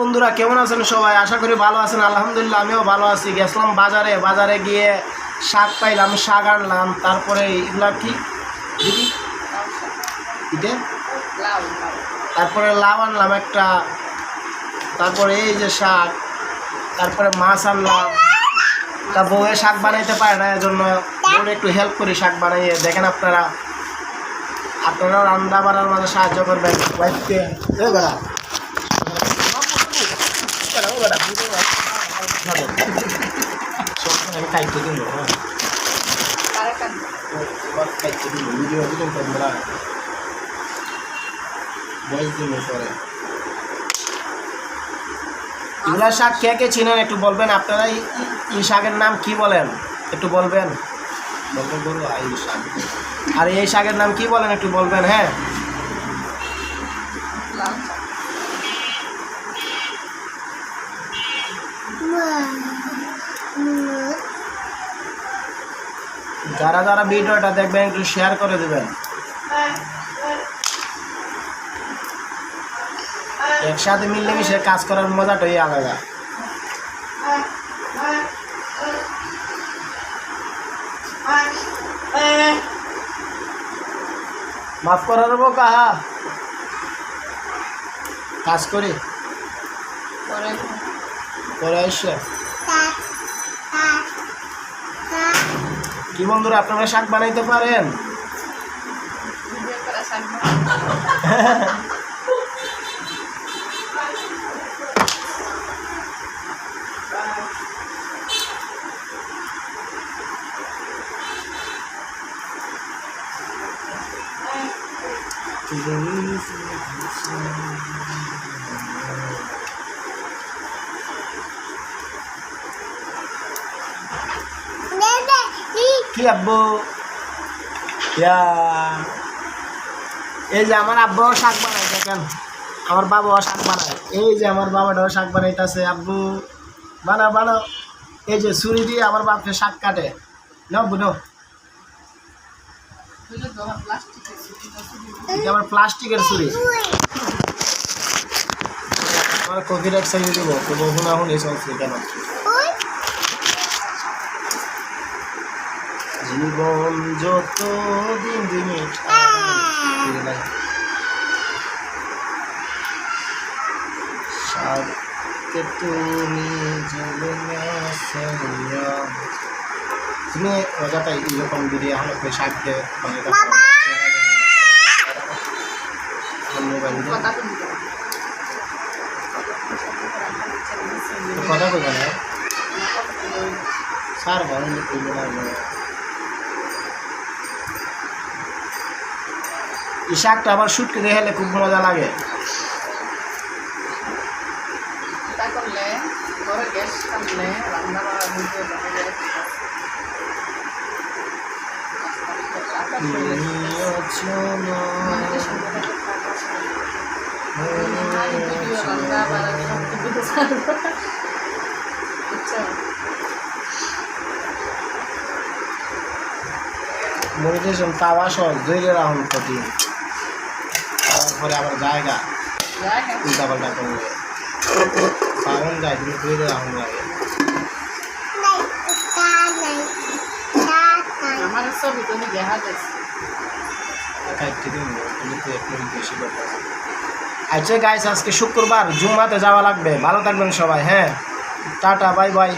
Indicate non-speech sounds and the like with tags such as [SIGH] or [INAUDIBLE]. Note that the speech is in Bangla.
বন্ধুরা, কেমন আছেন সবাই? আশা করি ভালো আছেন। আলহামদুলিল্লাহ, আমিও ভালো আছি। গেছিলাম বাজারে। বাজারে গিয়ে শাক পাইলাম, শাক আনলাম। তারপরে এগুলা কি? তারপরে লাউ আনলাম একটা। তারপরে এই যে শাক। তারপরে মাছ আনলাম। তা বউয়ে শাক বানাইতে পারে না, এজন্য বউরে একটু হেল্প করি শাক বানাইয়ে। দেখেন আপনারা। আপনারাও রান্না বান্নার মাঝে সাহায্য করবেন। খাইতে দিন খাইতে দিন ভিডিও দিন তোমরা ভয়েস দিন শাক কে কে চিনেন একটু বলবেন? আপনারা এই- শাকের নাম কি বলেন? একটু বলবেন। আর এই শাকের নাম কি বলেন একটু বলবেন হ্যাঁ? লাউ যারা যারা ভিডিওটা দেখবেন একটু শেয়ার করে দেবেন। একসাথে মিলেমিশে কাজ করার মজাটাই আলাদা? মাফ করার নেব কাহা কাজ করি? পরে। পরে এসে কি বন্ধুরা আপনারা শাক বানাইতে পারেন? ভিডিও [LAUGHS] করা কি আব্বু? এই যে আমার আব্বাও শাক বানাই দেখেন। আমার বাবাও শাক বানায়। এই যে আমার বাবাটাও শাক বানাইতেছে, আব্বু। বানাও বানাও। এই যে ছুরি দিয়ে আমার বাপকে শাক কাটে। নাও, বুনো। আমার প্লাস্টিকের ছুরি। আমার কপিরাইট সাইড দিব। তো বহু না হুন চলছে, কেন? জীবন যত দিন দিন সাথে তুমি তুমি মজাটাই এরকম দিদি আমার ওই কথা শুনতে কথা বলবে না স্যার বলেন না। এই শাকটা আবার শুটকে দেখালে খুব মজা লাগে। মরিতেছেন তাওয়া সহ ধৈর্য রাখুন প্রতি। তারপরে আবার জায়গা। যাই উল্টা পাল্টা করলে পাওন যায় কিন্তু ধৈর্য রাখুন লাগে। আমার ছবি তুমি দেখা যাচ্ছে। আচ্ছা গাইস আজকে শুক্রবার জুম্মাতে যাওয়া লাগবে। ভালো থাকবেন সবাই হ্যাঁ? Tata bye bye.